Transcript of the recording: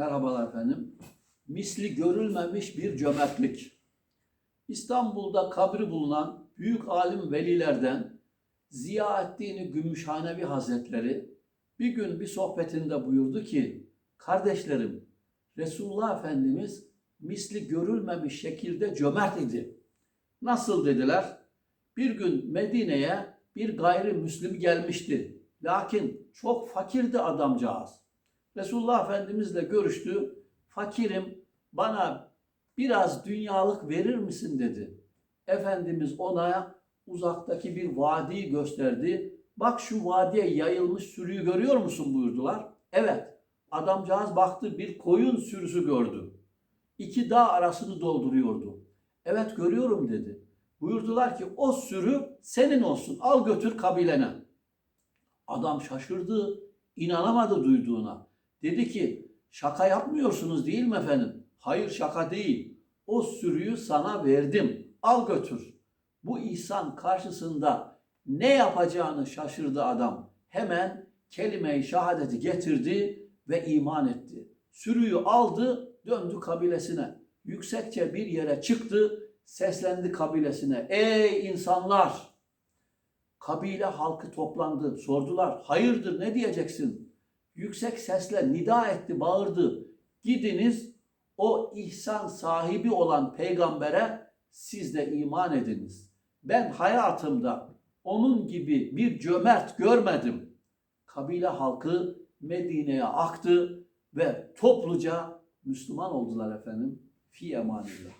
Merhabalar efendim. Misli görülmemiş bir cömertlik. İstanbul'da kabri bulunan büyük alim velilerden Ziyaettin Gümüşhanevi Hazretleri bir gün bir sohbetinde buyurdu ki, kardeşlerim Resulullah Efendimiz misli görülmemiş şekilde cömert idi. Nasıl dediler? Bir gün Medine'ye bir gayrimüslim gelmişti. Lakin çok fakirdi adamcağız. Resulullah Efendimizle görüştü. Fakirim bana biraz dünyalık verir misin dedi. Efendimiz ona uzaktaki bir vadiyi gösterdi. Bak şu vadiye yayılmış sürüyü görüyor musun buyurdular. Evet. Adamcağız baktı bir koyun sürüsü gördü. İki dağ arasını dolduruyordu. Evet görüyorum dedi. Buyurdular ki o sürü senin olsun al götür kabilene. Adam şaşırdı, inanamadı duyduğuna. Dedi ki şaka yapmıyorsunuz değil mi efendim? Hayır şaka değil. O sürüyü sana verdim. Al götür. Bu ihsan karşısında ne yapacağını şaşırdı adam. Hemen kelime-i şehadeti getirdi ve iman etti. Sürüyü aldı, döndü kabilesine. Yüksekçe bir yere çıktı, seslendi kabilesine. Ey insanlar! Kabile halkı toplandı. Sordular. Hayırdır ne diyeceksin? Yüksek sesle nida etti, bağırdı. Gidiniz o ihsan sahibi olan peygambere siz de iman ediniz. Ben hayatımda onun gibi bir cömert görmedim. Kabile halkı Medine'ye aktı ve topluca Müslüman oldular efendim. Fi emanillah.